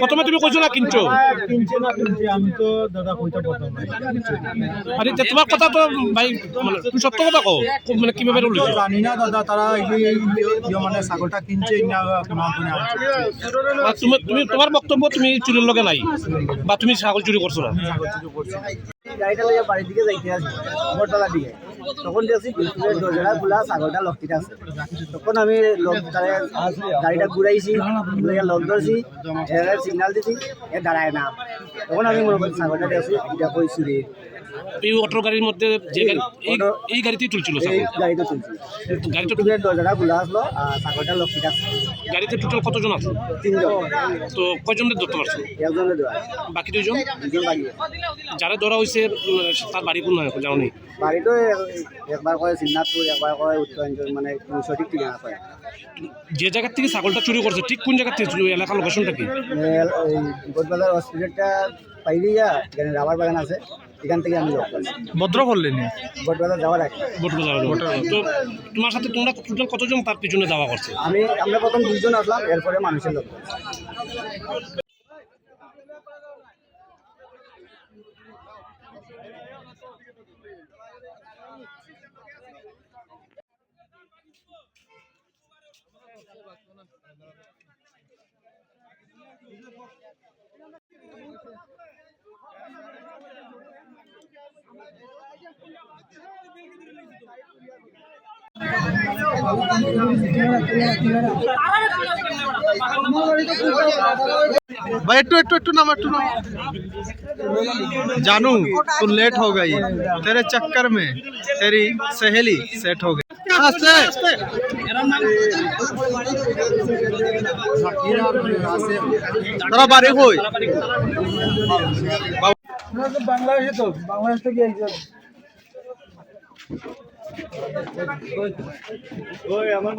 প্রথমে তুমি কইছো না কিনছো? কিনছে না কিনছে। আমি তো দাদা কইতে পারতাম আরে তে তোমার কথা তো ভাই মানে তুমি সত্য কথা কও। মানে কীভাবে তো রুলিছো জানি না দাদা তারা এই মানে ছাগলটা কিনছে না আর তুমি তুমি তোমার বক্তব্য তুমি চুরির লগে নাই বা তুমি ছাগল চুরি করছ না? ছাগল চুরি করছে। গাড়িটা লইয়া বাড়ির দিকে যাইতে আসি বটতলার দিকে। তখন দেখছি বিলকুলের দরজাটা খোলা ছাগলটা লকটিটা আছে। তখন আমি গাড়িটা ঘুরাইছি লক ধরছি সিগনাল দিছি এ দাঁড়ায় না। তখন আমি মনে করছি ছাগলটা দেখছি এটা কই চুরি এই অটো গাড়ির মধ্যে যে এই গাড়িতেই ছাগল গাড়িটা তুলছি গাড়িতে বিলকুলের দরজাটা খোলা আসলো আর ছাগলটা লকটিটা আছে। গাড়িতে টোটাল কতজন আছে তিনজন। তো কয়জনের ধরতে পারছ একজনের দেওয়া বাকি দুইজন? যারা ধরা হয়েছে তার বাড়ি কোন জানো নেই বাড়িটো একবার করে সিন্নাথপুর একবার করে উত্তরাঞ্চল মানে সঠিক ঠিকানা করে যে জায়গার থেকে ছাগলটা চুরি করছে ঠিক কোন জায়গা থেকে চুরি এলাকার লোকেশনটা কি? বিপদবেলার হসপিটালটা পাইলে যা এখানে রাবার বাগান আছে এখান থেকে আমি লোক করছি ভদ্র করলেন বিপদবেলা যাওয়ার আগে। তো তোমার সাথে তোমরা টোটাল কতজন তার পিছনে দাওয়া করছে? আমি আমরা প্রথম দুজন আসলাম এরপরে মানুষের লোক। भाई नाम एकटू जानू, तू लेट हो गई। तेरे चक्कर में तेरी सहेली सेट हो गई। তারা বাড়ি কই? বাংলাদেশে তো বাংলাদেশ থেকে আমার